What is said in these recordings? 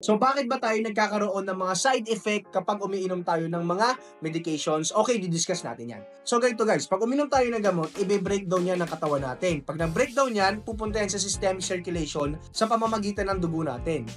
So bakit ba tayo nagkakaroon ng mga side effect kapag umiinom tayo ng mga medications? Okay, didiscuss natin yan. So ganito guys, pag uminom tayo ng gamot, ibe-breakdown yan ng katawan natin. Pag na-breakdown yan, pupunta yan sa systemic circulation sa pamamagitan ng dugo natin.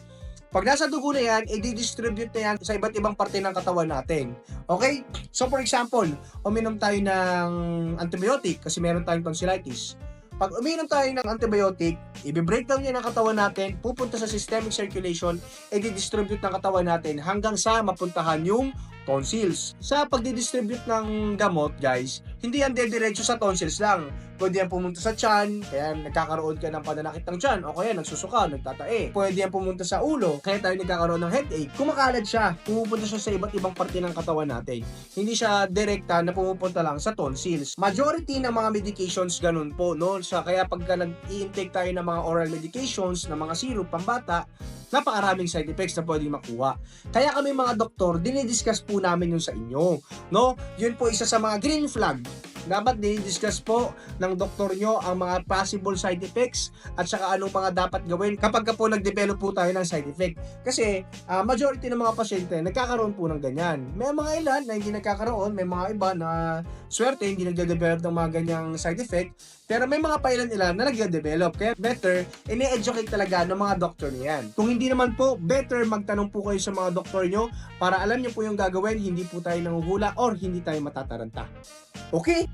Pag nasa dugo na yan, i-distribute na yan sa iba't ibang parte ng katawan natin. Okay? So for example, uminom tayo ng antibiotic kasi meron tayong tonsillitis. Pag uminom tayo ng antibiotic, i-breakdown niya ng katawan natin, pupunta sa systemic circulation, i-distribute ng katawan natin hanggang sa mapuntahan yung tonsils. Sa pagdi-distribute ng gamot, guys, hindi yan dediretso sa tonsils lang. Pwede yan pumunta sa tiyan, kaya nagkakaroon ka ng pananakit ng tiyan, o kaya nagsusuka, nagtatae. Pwede yan pumunta sa ulo, kaya tayo nagkakaroon ng headache. Kumakalat siya, pumupunta siya sa iba't ibang parte ng katawan natin. Hindi siya direkta na pumupunta lang sa tonsils. Majority ng mga medications ganun po, no? Sa, kaya pagka nag-i-intake tayo ng mga oral medications, ng mga syrup, pambata, napakaraming side effects na pwedeng makuha. Kaya kami mga doktor, dinidiscuss po namin yun sa inyo. No? Yun po isa sa mga green flag. Dapat dinidiscuss po ng doktor nyo ang mga possible side effects at saka anong mga dapat gawin kapag ka po nag-develop po tayo ng side effect. Kasi ah, majority ng mga pasyente nagkakaroon po ng ganyan. May mga ilan na hindi nagkakaroon, may mga iba na swerte hindi nagde-develop ng mga ganyang side effect. Pero may mga pailan-ilan na nagde-develop. Kaya better, ini-educate talaga ng mga doktor niyan. Kung hindi naman po, better magtanong po kayo sa mga doktor nyo para alam nyo po yung gagawin, hindi po tayo nanguhula or hindi tayo matataranta. Okay?